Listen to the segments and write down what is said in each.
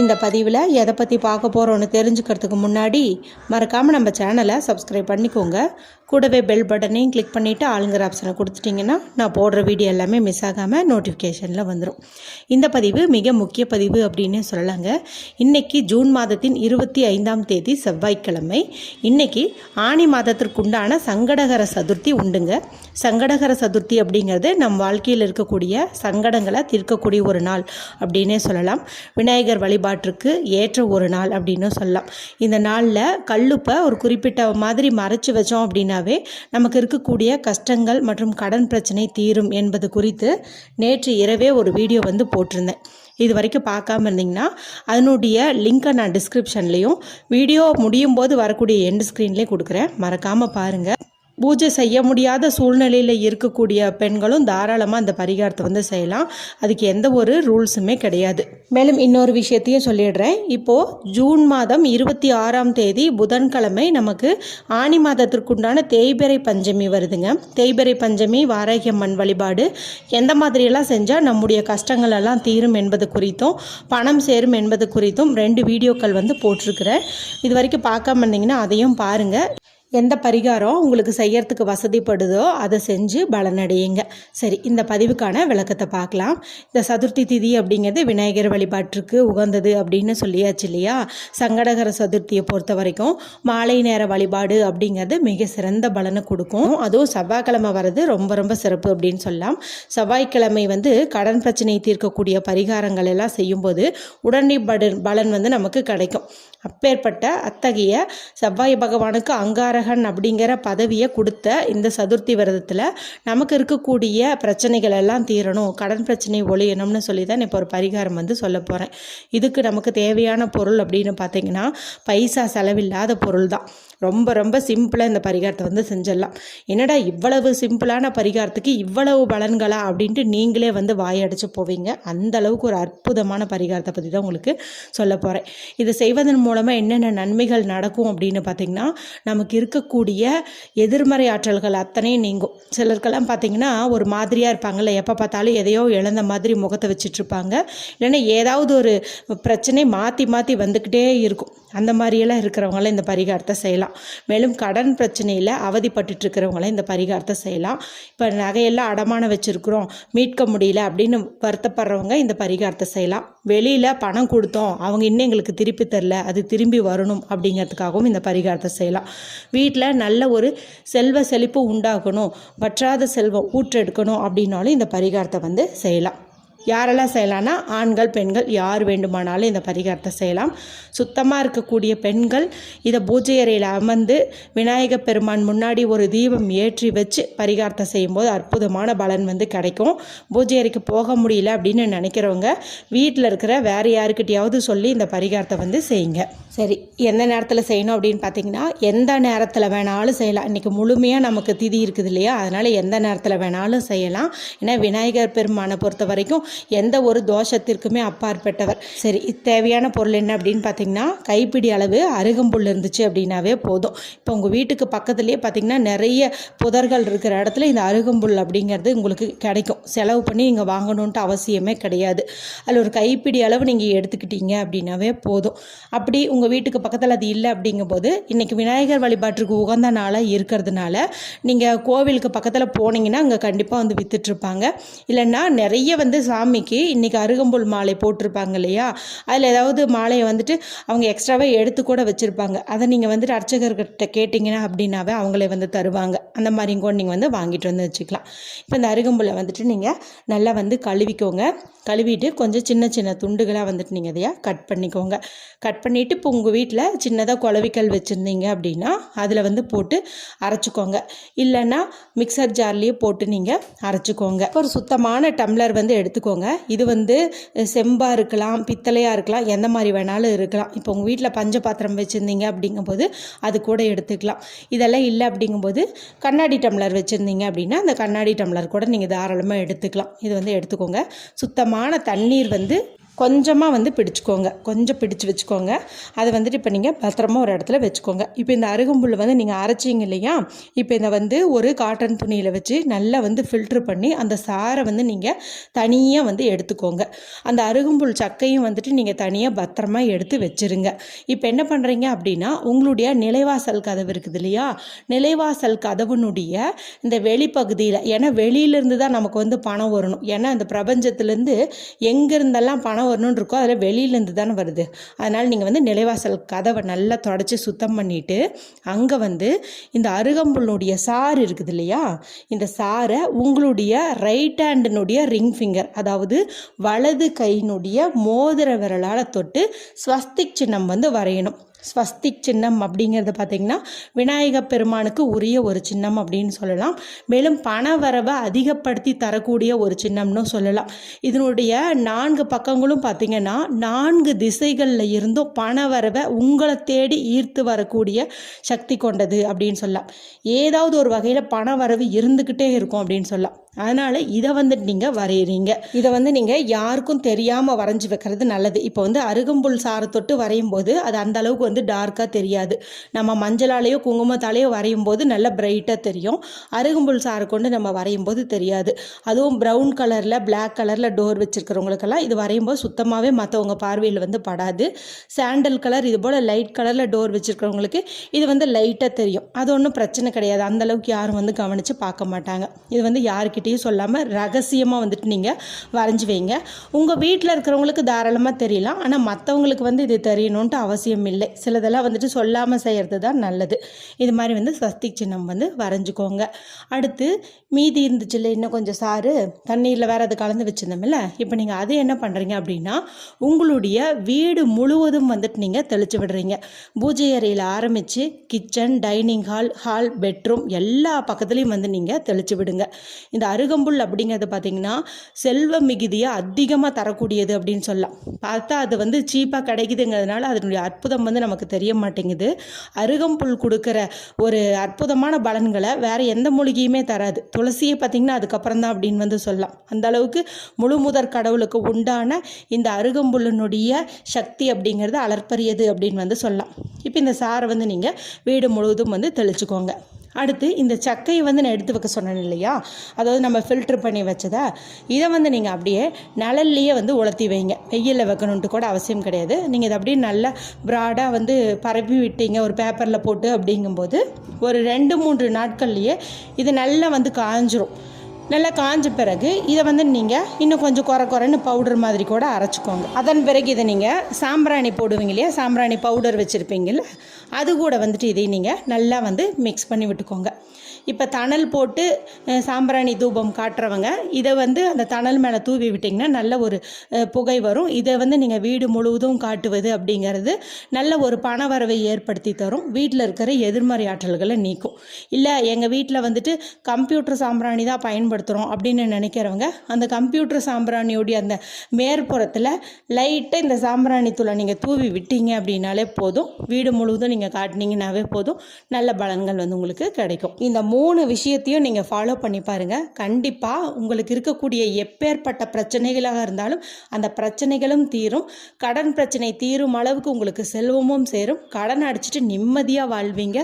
இந்த பதிவில் எதை பற்றி பார்க்க போகிறோன்னு தெரிஞ்சுக்கிறதுக்கு முன்னாடி மறக்காமல் நம்ம சேனலை சப்ஸ்கிரைப் பண்ணிக்கோங்க. கூடவே பெல் பட்டனையும் கிளிக் பண்ணிவிட்டு ஆளுங்கிற ஆப்ஷனை கொடுத்துட்டிங்கன்னா நான் போடுற வீடியோ எல்லாமே மிஸ் ஆகாமல் நோட்டிஃபிகேஷனில் வந்துடும் இந்த பதிவு மிக முக்கிய பதிவு அப்படின்னு சொல்லலாங்க. இன்றைக்கி ஜூன் மாதத்தின் இருபத்தி ஐந்தாம் தேதி செவ்வாய்க்கிழமை. இன்னைக்கு ஆணி மாதத்திற்குண்டான சங்கடகர சதுர்த்தி உண்டுங்க. சங்கடகர சதுர்த்தி அப்படிங்கிறது நம் வாழ்க்கையில் இருக்கக்கூடிய சங்கடங்களை தீர்க்கக்கூடிய ஒரு நாள் அப்படின்னே சொல்லலாம். விநாயகர் வழிபாடு வழிபாட்டிற்கு ஏற்ற ஒரு நாள் அப்படின்னு சொல்லலாம். இந்த நாளில் கல்லுப்பை ஒரு குறிப்பிட்ட மாதிரி மறைச்சி வச்சோம் அப்படின்னாவே நமக்கு இருக்கக்கூடிய கஷ்டங்கள் மற்றும் கடன் பிரச்சனை தீரும் என்பது குறித்து நேற்று இரவே ஒரு வீடியோ வந்து போட்டிருந்தேன். இது வரைக்கும் பார்க்காம இருந்தீங்கன்னா அதனுடைய லிங்க்கை நான் டிஸ்கிரிப்ஷன்லேயும் வீடியோ முடியும் போது வரக்கூடிய எண்ட் ஸ்க்ரீன்லேயும் கொடுக்குறேன். மறக்காமல் பாருங்கள் பூஜை செய்ய முடியாத சூழ்நிலையில் இருக்கக்கூடிய பெண்களும் தாராளமாக அந்த பரிகாரத்தை வந்து செய்யலாம். அதுக்கு எந்த ஒரு ரூல்ஸுமே கிடையாது. மேலும் இன்னொரு விஷயத்தையும் சொல்லிடுறேன். இப்போது ஜூன் மாதம் இருபத்தி ஆறாம் தேதி புதன்கிழமை நமக்கு ஆனி மாதத்திற்குண்டான தேய்பிறை பஞ்சமி வருதுங்க. தேய்பிறை பஞ்சமி வாராகியம்மன் வழிபாடு எந்த மாதிரியெல்லாம் செஞ்சால் நம்முடைய கஷ்டங்கள் எல்லாம் தீரும் என்பது குறித்தும் பணம் சேரும் என்பது குறித்தும் ரெண்டு வீடியோக்கள் வந்து போட்டிருக்கிறேன். இது வரைக்கும் பார்க்காம இருந்தீங்கன்னா அதையும் பாருங்கள் எந்த பரிகாரம் உங்களுக்கு செய்யறதுக்கு வசதிப்படுதோ அதை செஞ்சு பலனடையுங்க. சரி இந்த பதிவுக்கான விளக்கத்தை பார்க்கலாம். இந்த சதுர்த்தி திதி அப்படிங்கிறது விநாயகர் வழிபாட்டிற்கு உகந்தது அப்படின்னு சொல்லியாச்சு இல்லையா? சங்கடகர சதுர்த்தியை பொறுத்த வரைக்கும் மாலை நேர வழிபாடு அப்படிங்கிறது மிக சிறந்த பலனை கொடுக்கும். அதுவும் செவ்வாய்க்கிழமை வர்றது ரொம்ப ரொம்ப சிறப்பு அப்படின்னு சொல்லலாம். செவ்வாய்க்கிழமை வந்து கடன் பிரச்சனையை தீர்க்கக்கூடிய பரிகாரங்கள் எல்லாம் செய்யும்போது உடனடி பலன் பலன் வந்து நமக்கு கிடைக்கும். அப்பேற்பட்ட அத்தகைய செவ்வாய் பகவானுக்கு அங்காரகன் அப்படிங்கிற பதவியை கொடுத்த இந்த சதுர்த்தி விரதத்தில் நமக்கு இருக்கக்கூடிய பிரச்சனைகள் எல்லாம் தீரணும். கடன் பிரச்சனை ஒழியணும்னு சொல்லி தான் இப்போ ஒரு பரிகாரம் வந்து சொல்ல போகிறேன் இதுக்கு நமக்கு தேவையான பொருள் அப்படின்னு பார்த்தீங்கன்னா பைசா செலவில்லாத பொருள் தான் ரொம்ப ரொம்ப சிம்பிளாக இந்த பரிகாரத்தை வந்து செஞ்சிடலாம். என்னடா இவ்வளவு சிம்பிளான பரிகாரத்துக்கு இவ்வளவு பலன்களா அப்படின்ட்டு நீங்களே வந்து வாயடிச்சு போவீங்க. அந்த அளவுக்கு ஒரு அற்புதமான பரிகாரத்தை பற்றி தான் உங்களுக்கு சொல்ல போகிறேன் இதை செய்வதன் மூலமாக என்னென்ன நன்மைகள் நடக்கும் அப்படின்னு பார்த்தீங்கன்னா நமக்கு இருக்கக்கூடிய எதிர்மறை ஆற்றல்கள் அத்தனையும் நீங்கும். சிலருக்கெல்லாம் பார்த்திங்கன்னா ஒரு மாதிரியாக இருப்பாங்கல்ல எப்போ பார்த்தாலும் எதையோ இழந்த மாதிரி முகத்தை வச்சுட்டு இருப்பாங்க. இல்லைன்னா ஏதாவது ஒரு பிரச்சனை மாற்றி மாற்றி வந்துக்கிட்டே இருக்கும். அந்த மாதிரியெல்லாம் இருக்கிறவங்களாம் இந்த பரிகாரத்தை செய்யலாம். மேலும் கடன் பிரச்சனையில் அவதிப்பட்டு இருக்கிறவங்களாம் இந்த பரிகாரத்தை செய்யலாம். இப்போ நகையெல்லாம் அடமானம் வச்சுருக்குறோம் மீட்க முடியல அப்படின்னு வருத்தப்படுறவங்க இந்த பரிகாரத்தை செய்யலாம். வெளியில் பணம் கொடுத்தோம் அவங்க இன்னும் எங்களுக்கு திருப்பி தரல அது திரும்பி வரணும் அப்படிங்கிறதுக்காகவும் இந்த பரிகாரத்தை செய்யலாம். வீட்டில் நல்ல ஒரு செல்வ செழிப்பு உண்டாகணும் வற்றாத செல்வம் ஊற்றெடுக்கணும் அப்படின்னாலும் இந்த பரிகாரத்தை வந்து செய்யலாம். யாரெல்லாம் செய்யலாம்னா ஆண்கள் பெண்கள் யார் வேண்டுமானாலும் இந்த பரிகாரத்தை செய்யலாம். சுத்தமாக இருக்கக்கூடிய பெண்கள் இதை பூஜை அறையில் அமர்ந்து விநாயகப் பெருமான் முன்னாடி ஒரு தீபம் ஏற்றி வச்சு பரிகாரத்தை செய்யும்போது அற்புதமான பலன் வந்து கிடைக்கும். பூஜை அறைக்கு போக முடியல அப்படின்னு நினைக்கிறவங்க வீட்டில் இருக்கிற வேறு யாருக்கிட்டையாவது சொல்லி இந்த பரிகாரத்தை வந்து செய்யுங்க. சரி எந்த நேரத்தில் செய்யணும் அப்படின்னு பார்த்தீங்கன்னா எந்த நேரத்தில் வேணாலும் செய்யலாம். இன்றைக்கி முழுமையாக நமக்கு திதி இருக்குது இல்லையா? அதனால் எந்த நேரத்தில் வேணாலும் செய்யலாம். ஏன்னா விநாயகர் பெருமானை பொறுத்த வரைக்கும் எந்த ஒரு தோஷத்திற்குமே அப்பாற்பட்டவர். சரி இது தேவையான பொருள் என்ன அப்படின்னு பார்த்தீங்கன்னா கைப்பிடி அளவு அருகம்புல் இருந்துச்சு அப்படின்னாவே போதும். இப்போ உங்கள் வீட்டுக்கு பக்கத்துலேயே பார்த்தீங்கன்னா நிறைய புதர்கள் இருக்கிற இடத்துல இந்த அருகம்புல் அப்படிங்கிறது உங்களுக்கு கிடைக்கும். செலவு பண்ணி நீங்கள் வாங்கணுன்ட்டு அவசியமே கிடையாது. அதில் ஒரு கைப்பிடி அளவு நீங்கள் எடுத்துக்கிட்டீங்க அப்படின்னாவே போதும். அப்படி உங்கள் வீட்டுக்கு பக்கத்தில் அது இல்லை அப்படிங்கும்போது இன்றைக்கி விநாயகர் வழிபாட்டுக்கு உகந்த நாளாக இருக்கிறதுனால நீங்கள் கோவிலுக்கு பக்கத்தில் போனீங்கன்னா அங்கே கண்டிப்பாக வந்து விற்றுட்ருப்பாங்க இல்லைன்னா நிறைய வந்து சாமிக்கு இன்றைக்கி அருகம்புல் மாலை போட்டிருப்பாங்க இல்லையா? அதில் ஏதாவது மாலையை வந்துட்டு அவங்க எக்ஸ்ட்ராவே எடுத்து கூட வச்சுருப்பாங்க. அதை நீங்கள் வந்துட்டு அர்ச்சகர்கிட்ட கேட்டிங்கன்னா அப்படின்னாவே அவங்களே வந்து தருவாங்க. அந்த மாதிரியும் கூட நீங்கள் வந்து வாங்கிட்டு வந்து வச்சுக்கலாம். இப்போ இந்த அருகம்புல்லை வந்துட்டு நீங்கள் நல்லா வந்து கழுவிக்கோங்க. கழுவிட்டு கொஞ்சம் சின்ன சின்ன துண்டுகளாக வந்துட்டு நீங்கள் இதையா கட் பண்ணிக்கோங்க. கட் பண்ணிவிட்டு இப்போ உங்கள் வீட்டில் சின்னதாக குளவிக்கல் வச்சுருந்தீங்க அப்படின்னா அதில் வந்து போட்டு அரைச்சிக்கோங்க. இல்லைன்னா மிக்சர் ஜார்லேயே போட்டு நீங்கள் அரைச்சிக்கோங்க. ஒரு சுத்தமான டம்ளர் வந்து எடுத்துக்கோங்க. இது வந்து செம்பாக இருக்கலாம் பித்தளையாக இருக்கலாம் எந்த மாதிரி வேணாலும் இருக்கலாம். இப்போ உங்கள் வீட்டில் பஞ்ச பாத்திரம் வச்சுருந்தீங்க அப்படிங்கும்போது அது கூட எடுத்துக்கலாம். இதெல்லாம் இல்லை அப்படிங்கும்போது கண்ணாடி டம்ளர் வச்சுருந்தீங்க அப்படின்னா அந்த கண்ணாடி டம்ளர் கூட நீங்கள் தாராளமாக எடுத்துக்கலாம். இது வந்து எடுத்துக்கோங்க. சுத்தமான தண்ணீர் வந்து கொஞ்சமாக வந்து பிடிச்சிக்கோங்க. கொஞ்சம் பிடிச்சு வச்சுக்கோங்க. அதை வந்துட்டு இப்போ நீங்கள் பத்திரமா ஒரு இடத்துல வச்சுக்கோங்க. இப்போ இந்த அருகம்புல் வந்து நீங்கள் அரைச்சிங்க இல்லையா? இப்போ இதை வந்து ஒரு காட்டன் துணியில் வச்சு நல்லா வந்து ஃபில்ட்ரு பண்ணி அந்த சாரை வந்து நீங்கள் தனியாக வந்து எடுத்துக்கோங்க. அந்த அருகம்புல் சக்கையும் வந்துட்டு நீங்கள் தனியாக பத்திரமா எடுத்து வச்சுருங்க. இப்போ என்ன பண்ணுறீங்க அப்படின்னா உங்களுடைய நிலைவாசல் கதவு இருக்குது இல்லையா? நிலைவாசல் கதவுனுடைய இந்த வெளிப்பகுதியில் ஏன்னா வெளியிலேருந்து தான் நமக்கு வந்து பணம் வரணும். ஏன்னா இந்த பிரபஞ்சத்துலேருந்து எங்கேருந்தெல்லாம் பணம் வரணும்னு இருக்கோ அதில் வெளியிலேருந்து தானே வருது. அதனால் நீங்கள் வந்து நிலைவாசல் கதவை நல்லா தொடச்சி சுத்தம் பண்ணிவிட்டு அங்கே வந்து இந்த அருகம்புல்லுடைய சாறு இருக்குது இல்லையா? இந்த சாரை உங்களுடைய ரைட் ஹேண்டினுடைய ரிங் ஃபிங்கர் அதாவது வலது கையினுடைய மோதிர விரலால் தொட்டு ஸ்வஸ்திக் சின்னம் வந்து வரையணும். ஸ்வஸ்திக் சின்னம் அப்படிங்கிறது பார்த்திங்கன்னா விநாயக பெருமானுக்கு உரிய ஒரு சின்னம் அப்படின்னு சொல்லலாம். மேலும் பண வரவை அதிகப்படுத்தி தரக்கூடிய ஒரு சின்னம்னு சொல்லலாம். இதனுடைய நான்கு பக்கங்களும் பார்த்திங்கன்னா நான்கு திசைகளில் இருந்தும் பண வரவை உங்களை தேடி ஈர்த்து வரக்கூடிய சக்தி கொண்டது அப்படின்னு சொல்லலாம். ஏதாவது ஒரு வகையில் பண வரவு இருந்துக்கிட்டே இருக்கும் அப்படின்னு சொல்லலாம். அதனால் இதை வந்துட்டு நீங்கள் வரைகிறீங்க இதை வந்து நீங்கள் யாருக்கும் தெரியாமல் வரைஞ்சி வைக்கிறது நல்லது. இப்போ வந்து அருகம்புல் சாரை தொட்டு வரையும் போது அது அந்த அளவுக்கு வந்து டார்க்காக தெரியாது. நம்ம மஞ்சளாலேயோ குங்குமத்தாலேயோ வரையும் போது நல்ல பிரைட்டாக தெரியும். அருகம்புல் சாரை கொண்டு நம்ம வரையும் போது தெரியாது. அதுவும் ப்ரௌன் கலரில் பிளாக் கலரில் டோர் வச்சுருக்கிறவங்களுக்கெல்லாம் இது வரையும் போது சுத்தமாகவே மற்றவங்க பார்வையில் வந்து படாது. சாண்டல் கலர் இது போல் லைட் கலரில் டோர் வச்சுருக்கிறவங்களுக்கு இது வந்து லைட்டாக தெரியும். அது ஒன்றும் பிரச்சனை கிடையாது. அந்தளவுக்கு யாரும் வந்து கவனித்து பார்க்க மாட்டாங்க. இது வந்து யாருக்கிட்டே யார்கிட்டையும் சொல்லாமல் ரகசியமாக வந்துட்டு நீங்கள் வரைஞ்சி வைங்க. உங்கள் வீட்டில் இருக்கிறவங்களுக்கு தாராளமாக தெரியலாம். ஆனால் மற்றவங்களுக்கு வந்து இது தெரியணுன்ட்டு அவசியம் இல்லை. சிலதெல்லாம் வந்துட்டு சொல்லாமல் செய்கிறது தான் நல்லது. இது மாதிரி வந்து ஸ்வஸ்திக் சின்னம் வந்து வரைஞ்சிக்கோங்க. அடுத்து மீதி இருந்துச்சு இல்லை இன்னும் கொஞ்சம் சாறு தண்ணீரில் வேறு அது கலந்து வச்சுருந்தோம்ல இப்போ நீங்கள் அது என்ன பண்ணுறீங்க அப்படின்னா உங்களுடைய வீடு முழுவதும் வந்துட்டு நீங்கள் தெளித்து விடுறீங்க. பூஜை அறையில் ஆரம்பித்து kitchen dining hall hall bedroom எல்லா பக்கத்துலேயும் வந்து நீங்கள் தெளித்து விடுங்க. இந்த அருகம்புல் அப்படிங்கிறது பார்த்திங்கன்னா செல்வ மிகுதியை அதிகமாக தரக்கூடியது அப்படின்னு சொல்லலாம். பார்த்தா அது வந்து சீப்பாக கிடைக்குதுங்கிறதுனால அதனுடைய அற்புதம் வந்து நமக்கு தெரிய மாட்டேங்குது. அருகம்புல் கொடுக்குற ஒரு அற்புதமான பலன்களை வேறு எந்த மூலிகையுமே தராது. துளசியை பார்த்திங்கன்னா அதுக்கப்புறம் தான் அப்படின்னு வந்து சொல்லலாம். அந்த அளவுக்கு முழு முதற் கடவுளுக்கு உண்டான இந்த அருகம்புல்லினுடைய சக்தி அப்படிங்கிறது அலற்பரியது அப்படின்னு வந்து சொல்லலாம். இப்போ இந்த சாரை வந்து நீங்கள் வீடு முழுவதும் வந்து தெளிச்சுக்கோங்க. அடுத்து இந்த சக்கையை வந்து நான் எடுத்து வைக்க சொன்னேன் இல்லையா? அதாவது நம்ம ஃபில்ட்ரு பண்ணி வச்சதா. இதை வந்து நீங்கள் அப்படியே நிழல்லையே வந்து உலர்த்தி வைங்க. வெயிலில் வைக்கணுன்ட்டு கூட அவசியம் கிடையாது. நீங்கள் இதை அப்படியே நல்லா ப்ராடாக வந்து பரப்பி விட்டீங்க. ஒரு பேப்பரில் போட்டு அப்படிங்கும்போது ஒரு ரெண்டு மூன்று நாட்கள்லேயே இது நல்லா வந்து காஞ்சிரும். நல்லா காஞ்ச பிறகு இதை வந்து நீங்கள் இன்னும் கொஞ்சம் குறை குறைன்னு பவுடர் மாதிரி கூட அரைச்சிக்கோங்க. அதன் பிறகு இதை நீங்கள் சாம்பிராணி போடுவீங்க இல்லையா? சாம்பிராணி பவுடர் வச்சுருப்பீங்கள்ல அது கூட வந்துட்டு இதை நீங்கள் நல்லா வந்து மிக்ஸ் பண்ணி விட்டுக்கோங்க. இப்போ தணல் போட்டு சாம்பிராணி தூபம் காட்டுறவங்க இதை வந்து அந்த தணல் மேலே தூவி விட்டிங்கன்னா நல்ல ஒரு புகை வரும். இதை வந்து நீங்கள் வீடு முழுவதும் காட்டுவது அப்படிங்கிறது நல்ல ஒரு பண வரவை ஏற்படுத்தி தரும். வீட்டில் இருக்கிற எதிர்மறை ஆற்றல்களை நீக்கும். இல்லை எங்கள் வீட்டில் வந்துட்டு கம்ப்யூட்டர் சாம்பிராணி தான் பயன்படுத்துகிறோம் அப்படின்னு நினைக்கிறவங்க அந்த கம்ப்யூட்டர் சாம்பிராணியோடைய அந்த மேற்புறத்தில் லைட்டாக இந்த சாம்பிராணி தூளை நீங்கள் தூவி விட்டீங்க அப்படின்னாலே போதும். வீடு முழுவதும் நீங்கள் காட்டினீங்கன்னாவே போதும். நல்ல பலன்கள் வந்து உங்களுக்கு கிடைக்கும். இந்த மூணு விஷயத்தையும் நீங்கள் ஃபாலோ பண்ணி பாருங்கள் கண்டிப்பாக உங்களுக்கு இருக்கக்கூடிய எப்பேற்பட்ட பிரச்சனைகளாக இருந்தாலும் அந்த பிரச்சனைகளும் தீரும். கடன் பிரச்சனை தீரும் அளவுக்கு உங்களுக்கு செல்வமும் சேரும். கடன் அடிச்சுட்டு நிம்மதியாக வாழ்வீங்க.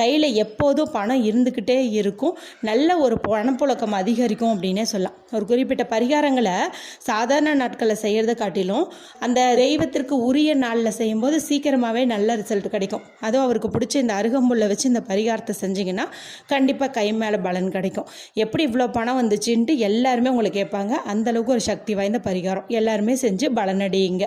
கையில் எப்போதும் பணம் இருந்துக்கிட்டே இருக்கும். நல்ல ஒரு பணப்புழக்கம் அதிகரிக்கும் அப்படின்னே சொல்லலாம். ஒரு குறிப்பிட்ட பரிகாரங்களை சாதாரண நாட்களில் செய்கிறத காட்டிலும் அந்த தெய்வத்திற்கு உரிய நாளில் செய்யும்போது சீக்கிரமாகவே நல்ல ரிசல்ட் கிடைக்கும். அதுவும் அவருக்கு பிடிச்ச இந்த அருகம்புல்லை வச்சு இந்த பரிகாரத்தை செஞ்சிங்கன்னா கண்டிப்பாக கை மேலே பலன் கிடைக்கும். எப்படி இவ்வளோ பணம் வந்துச்சுன்ட்டு எல்லாருமே உங்களை கேட்பாங்க. அந்தளவுக்கு ஒரு சக்தி வாய்ந்த பரிகாரம். எல்லாருமே செஞ்சு பலனடையுங்க.